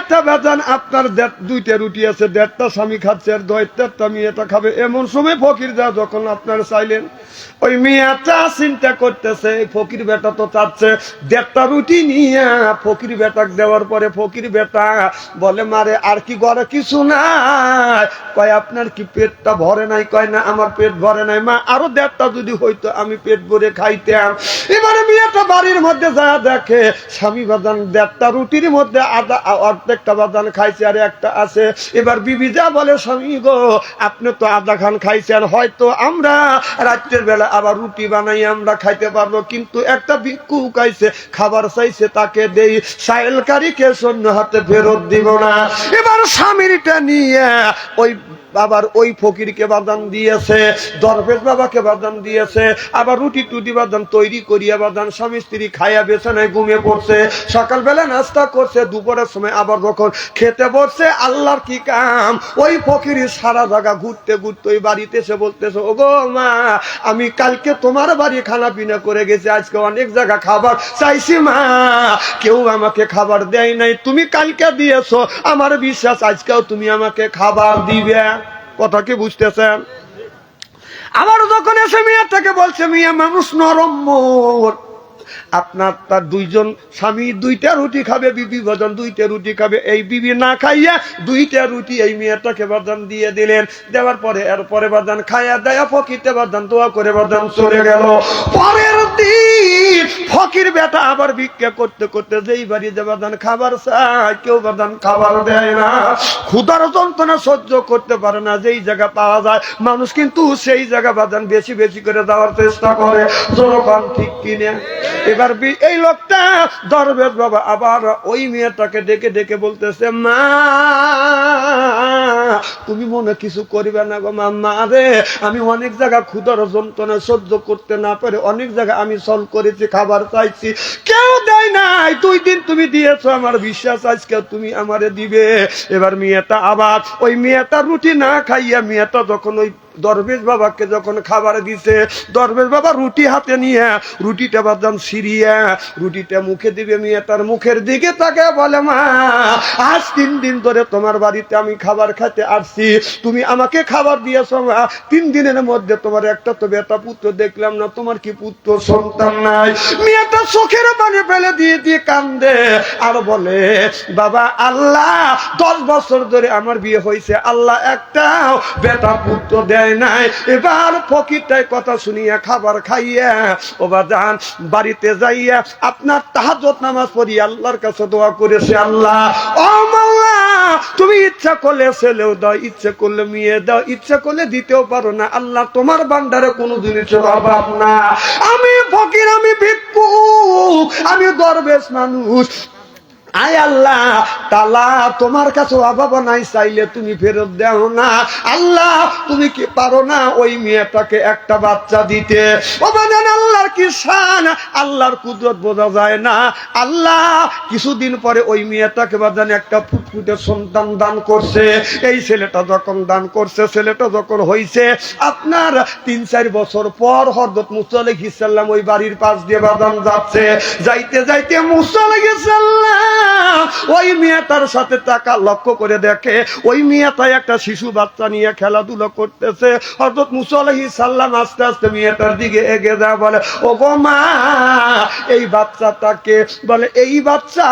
মেয়েটা বেজান আপনার দুইটা রুটি আছে, দেড়টা স্বামী খাচ্ছে, আর দয়টারটা মেয়েটা খাবে। এমন সময় ফকির যা যখন আপনার চাইলেন, ওই মেয়েটা চিন্তা করতেছে ফকির বেটা তো চাচ্ছে, দেড়টা রুটি নিয়ে ফকির বেটাক দেওয়ার পরে ফকির বেটা বলে, মারে, আর কি ঘরে কিছু নাই? কয়, আপনার কি পেটটা ভরে নাই? কয়, না, আমার পেট ভরে নাই। মা, আরও দেড়টা যদি হইতো, আমি পেট ভরে খাইতাম। এবারে মেয়েটা বাড়ির মধ্যে যা দেখে স্বামী বাজান দেড়টা রুটির মধ্যে আধা অর্ধেকটা বাজান খাইছে আর একটা আছে। এবার বিবি যা বলে স্বামী গো, আপনি তো আধা খান খাইছেন, হয়তো আমরা রাত্রের বেলা আবার রুটি বানাই, আমরা খাইতে পারব, কিন্তু একটা ভিক্ষু খাইছে, খাবার চাইছে তাকে দেই, সাইলকারীকে শূন্য হাতে ফেরত দিব না। এবার স্বামীরটা নিয়ে ওই আবার ওই ফকিরকে বাদান দিয়েছে, দরবেশ বাবাকে বাদান দিয়েছে, আবার রুটি টুটি বাদান তৈরি করিয়া বাদান স্বামী স্ত্রী খাইয়া বেছানায় ঘুমিয়ে পড়ছে। সকালবেলা নাস্তা করছে, দুপুরের সময় আবার যখন খেতে বসছে, আল্লাহর কি কাম? ওই ফকির সারা জায়গা ঘুরতে ঘুরতে ওই বাড়িতে এসে বলতেছে ও গো মা, আমি কালকে তোমার বাড়ি খানা পিনা করে গেছি, আজকে অনেক জায়গা খাবার চাইছি মা। কেউ আমাকে খাবার দেয় নাই, তুমি কালকে দিয়েছ। আমার বিশ্বাস, আজকেও তুমি আমাকে খাবার দিবে। কথা কি বুঝতেছেন আবার যখন এসে মেয়েটাকে বলছে, মেয়ে, মানুষ নরম মন আপনার তার দুইজন স্বামী দুইটা রুটি খাবে, বিবি ভজন দুইটা রুটি খাবে, এই বিবি না খাইয়া দুইটা রুটি এই মেয়েটাকে বাদান দিয়ে দিলেন। দেওয়ার পরে, এরপরে বাদান খাইয়া দেয়া ফকিরতে বাদান দোয়া করে বাদান চলে গেল। পরের দিন ফকির বেটা আবার ভিক্ষা করতে করতে যেই বাড়িতে বাদান খাবার চায়, কেউ বাদান খাবার দেয় না। ক্ষুধার যন্ত্রণা সহ্য করতে পারে না, যেই জায়গা পাওয়া যায়। মানুষ কিন্তু সেই জায়গা বাদান বেশি বেশি করে দেওয়ার চেষ্টা করে। জনগণ ঠিক কিনে? এবার এই লোকটা দরবেশ বাবা আবার ওই মেয়েটাকে ডেকে ডেকে বলতেছে, মা, তুমি মনে কিছু করিবে না গো মা রে। আমি অনেক জায়গা ক্ষুধার যন্ত্রণা সহ্য করতে না পারে অনেক জায়গা আমি সল করেছি খাবার চাইছি কেউ দেয় নাই। দুই দিন তুমি দিয়েছ আমার বিশ্বাস, আজকে তুমি আমারে দিবে। এবার মেয়েটা আবার, ওই মেয়েটা রুটি না খাইয়া মেয়েটা যখন ওই দরবেশ বাবাকে যখন খাবার দিছে, দরবেশ বাবা রুটি হাতে নিয়ে, রুটিটা বাদাম সিরিয়া রুটিটা মুখে দিবে মেয়ে তার মুখের দিকে তাকে বলে, মা, আজ তিন দিন ধরে তোমার বাড়িতে আমি খাবার খেতে আসছি। তুমি আমাকে খাবার দিয়েছ, মা। তিন দিনের মধ্যে তোমার একটা তো বেটা পুত্র দেখলাম না, তোমার কি পুত্র সন্তান নাই? মেয়েটা চোখের পানি ফেলে দিয়ে দিয়ে কান্দে আর বলে, বাবা, আল্লাহ, দশ বছর ধরে আমার বিয়ে হয়েছে আল্লাহ একটা বেটা পুত্র দেয় নাই। এবার ফকিরটাই কথা শুনিয়া খাবার খাইয়া ও বাজান বাড়িতে যাইয়া আপনার তাহাজত নামাজ পড়ি, আল্লাহর কাছে দোয়া করেছে আল্লাহ। ও তুমি ইচ্ছা করলে ছেলেও দাও, ইচ্ছা করলে মেয়ে দাও, ইচ্ছা করলে দিতেও পারো না। আল্লাহ তোমার বান্ডারে কোনো জিনিসের অভাব না। আমি ফকির, আমি ভিক্ষু, আমি দরবেশ মানুষ। আয় আল্লাহ তালা, তোমার কাছে অভাব নাই, চাইলে তুমি ফেরত দেও না। আল্লাহ, তুমি কি পারো না ওই মেয়েটাকে একটা বাচ্চা দিতে? আল্লাহর কি শান? আল্লাহর কুদরত বোঝা যায় না। আল্লাহ, কিছুদিন পরে ওই মেয়েটাকে বাজান একটা ফুটফুটে সন্তান দান করছে। এই ছেলেটা যখন দান করছে, ছেলেটা যখন হইছে, আপনার তিন, চার বছর পর হরদত মুসালে ঘিসাল্লাম ওই বাড়ির পাশ দিয়ে বাদাম যাচ্ছে। যাইতে যাইতে মুসালে ঘিসাল্লাম ওই মেয়েটার সাথে টাকা লক্ষ্য করে দেখে, ওই মেয়েটাই একটা শিশু বাচ্চা নিয়ে খেলাধুলা করতেছে। হরদত মুসালাহি সাল্লাম আস্তে আস্তে মেয়েটার দিকে এগিয়ে দেয় বলে ও গো এই বাচ্চাটাকে, বলে, এই বাচ্চা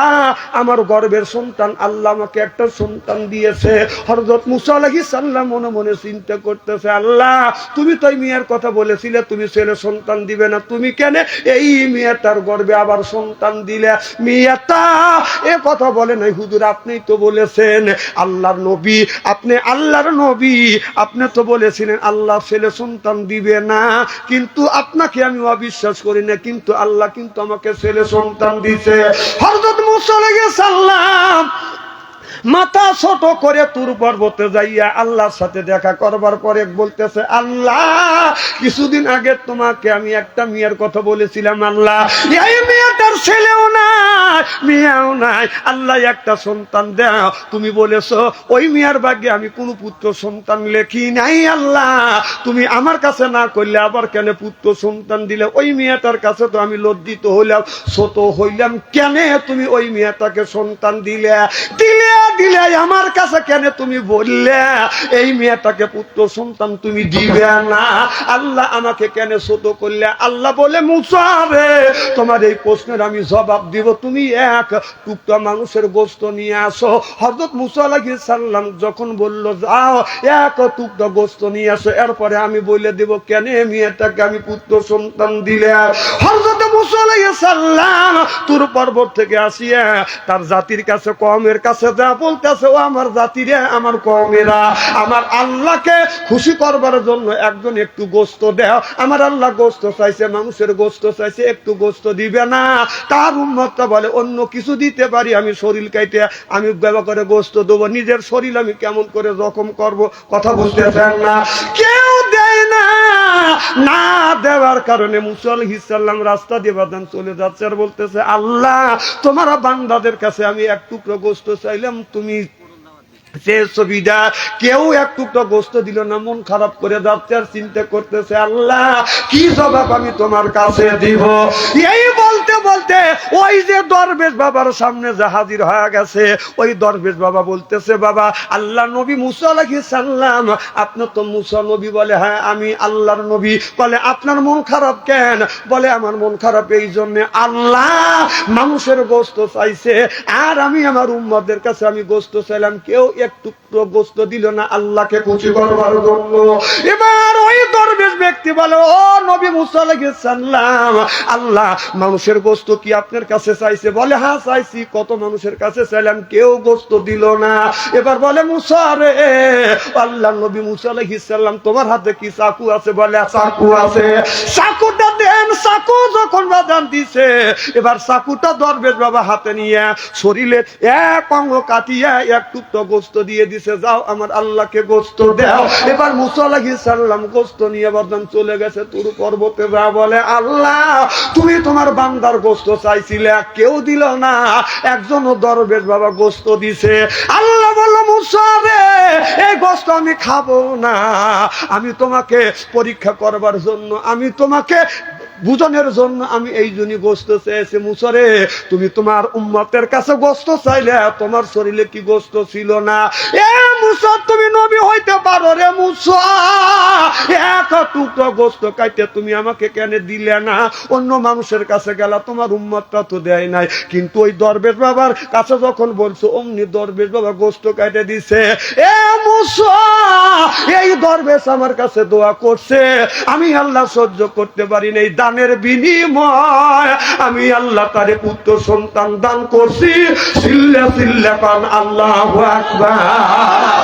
আমার গর্বের সন্তান, আল্লাহ আমাকে একটা সন্তান দিয়েছে। হরদত মুসালাহি সাল্লাম মনে মনে চিন্তা করতেছে, আল্লাহ, তুমি তো মেয়ের কথা বলেছিলে, তুমি ছেলে সন্তান দিবে না, তুমি কেন এই মেয়েটার গর্বে আবার সন্তান দিলে? মেয়েটা এ কথা বলে নাই, হুজুর আপনি তো বলেছেন আল্লাহর নবী, আপনি আল্লাহর নবী, আপনি তো বলেছিলেন আল্লাহ ছেলে সন্তান দিবে না, কিন্তু আপনাকে আমি অবিশ্বাস করি না, কিন্তু আল্লাহ কিন্তু আমাকে ছেলে সন্তান দিছে। হরদত মুসলে সাল্লাম মাথা ছোট করে তুর পর্বতে যাইয়া আল্লাহর সাথে দেখা করবার পরে বলতেছে, আল্লাহ, কিছুদিন আগে তোমাকে আমি একটা মেয়ের কথা বলেছিলাম, আল্লাহ। এই মেয়েটার ছেলেও নাই, মেয়েও নাই। আল্লাহ, একটা সন্তান দাও। তুমি বলেছ, ওই মিয়ার ভাগ্যে আমি কোনো পুত্র সন্তান লেখি নাই, আল্লাহ। তুমি আমার কাছে না করলে আবার কেন পুত্র সন্তান দিলে? ওই মেয়েটার কাছে তো আমি লজ্জিত হইলাম। ছোট হইলাম কেন তুমি ওই মেয়েটাকে সন্তান দিলে? দিলে দিলে আমার কাছে কেন তুমি বললে? এই মেয়েটাকে পুত্র সন্তান তুমি দিবে না। আল্লাহ আমাকে কেন ছোট করলে? আল্লাহ বলে মুসারে তোমার এই প্রশ্নের আমি জবাব দিব। তুমি এক টুকটা মানুষের গোস্ত নিয়ে আসো। হজরত মুসা সাল্লাম যখন বলল, যাও, এক টুকটা গোস্ত নিয়ে আসো। এরপরে আমি বলে দেব, কেন মেয়েটাকে আমি পুত্র সন্তান দিলে? হজরত মুসা আলাইহিস সাল্লাম তুর পর্বত থেকে আসিয়া তার জাতির কাছে কমের কাছে যা বলতেছে ও আমার জাতিরে আমার কমেরা। আমার আল্লাহকে খুশি করবার জন্য একজন একটু গোস্ত দেও। আমার আল্লাহ গোস্ত চাইছে, মানুষের গোস্ত চাইছে, একটু গোস্ত দিবে না। তার উন্মতটা বলে, অন্য কিছু দিতে পারি আমি শরীর কাইতে আমি ব্যবহার করে গোস্ত দেবো। নিজের শরীর আমি কেমন করে জখম করব, কথা বলতে চান না। কেউ দেয় না। না দেওয়ার কারণে মুসল হিসাল্লাম রাস্তা দিয়ে বাদান চলে যাচ্ছে আর বলতেছে, আল্লাহ, তোমার বান্দাদের কাছে আমি এক টুকরো গোস্ত চাইলাম, তুমি সে সুবিধা। কেউ এক টুকরো গোস্ত দিল না, মন খারাপ করে যাচ্ছে আর চিন্তা করতেছে, আল্লাহ, কি জবাব আমি তোমার কাছে দিব? এই বলতে বলতে ওই যে দরবেশ বাবার সামনে যে হাজির হয়ে গেছে, ওই দরবেশ বাবা বলতেছে, বাবা, আল্লাহ নবী মুসা আলাইহিস সালাম আপনার তো মুসা নবী বলে হ্যাঁ আমি আল্লাহর নবী। বলে, আপনার মন খারাপ কেন? বলে, আমার মন খারাপ এই জন্য আল্লাহ মানুষের গোস্ত চাইছে, আর আমি আমার উম্মদের কাছে আমি গোস্ত চাইলাম, কেউ একটু গোস্ত দিল না আল্লাহকে খুশি করবার জন্য। এবার ওই দরবেশ ব্যক্তি বলে, ও নবী আল্লাহ, মানুষের গোস্ত কি আপনার কাছে চাইছে? বলে হ্যাঁ চাইছি। কত মানুষের কাছে চাইলাম, কেউ গোস্ত দিল না। এবার বলে, মুসা রে, আল্লাহ, নবী মুসা আলাইহিস সালাম, তোমার হাতে কি চাকু আছে? বলে, চাকু আছে। চাকুটা দেন যখন বাদান দিছে, এবার বাবা হাতে নিয়ে এক অঙ্গ এক টুকটো গোস্ত দিয়ে দিছে, যাও আমার আল্লাহকে গোস্ত এবার সালাম গোস্ত নিয়ে বাদান চলে গেছে, তুর পর্বতে যা বলে আল্লাহ, তুমি তোমার বান্দার গোস্ত চাইছিলে, কেউ দিল না। একজন দরবেশ বাবা গোস্ত দিছে। আল্লাহ বলল, মুসা রে গোস্ত আমি খাব না। আমি তোমাকে পরীক্ষা করবার জন্য, আমি তোমাকে বুঝনের জন্য আমি এই জন্য গোস্ত চেয়েছি। মুসরে, তুমি তোমার উম্মতের কাছে গোস্ত চাইলে, তোমার শরীরে কি গোস্ত ছিল না? এ মুসর, তুমি নবী হইতে পারো রে মুসা এক টুকরো গোস্ত কাইতে তুমি আমাকে কেন দিলে না? অন্য মানুষের কাছে গেলা তোমার উম্মতটা তো দেয় নাই। কিন্তু ওই দরবেশ বাবার কাছে যখন বলছো, অমনি দরবেশ বাবা গোস্ত কাটে দিছে। এই দরবেশ আমার কাছে দোয়া করছে। আমি আল্লাহ সহ্য করতে পারি না এই দানের বিনিময়। আমি আল্লাহ তারে পুত্র সন্তান দান করছি। সিল্লা সিল্লা কান আল্লাহ আকবার।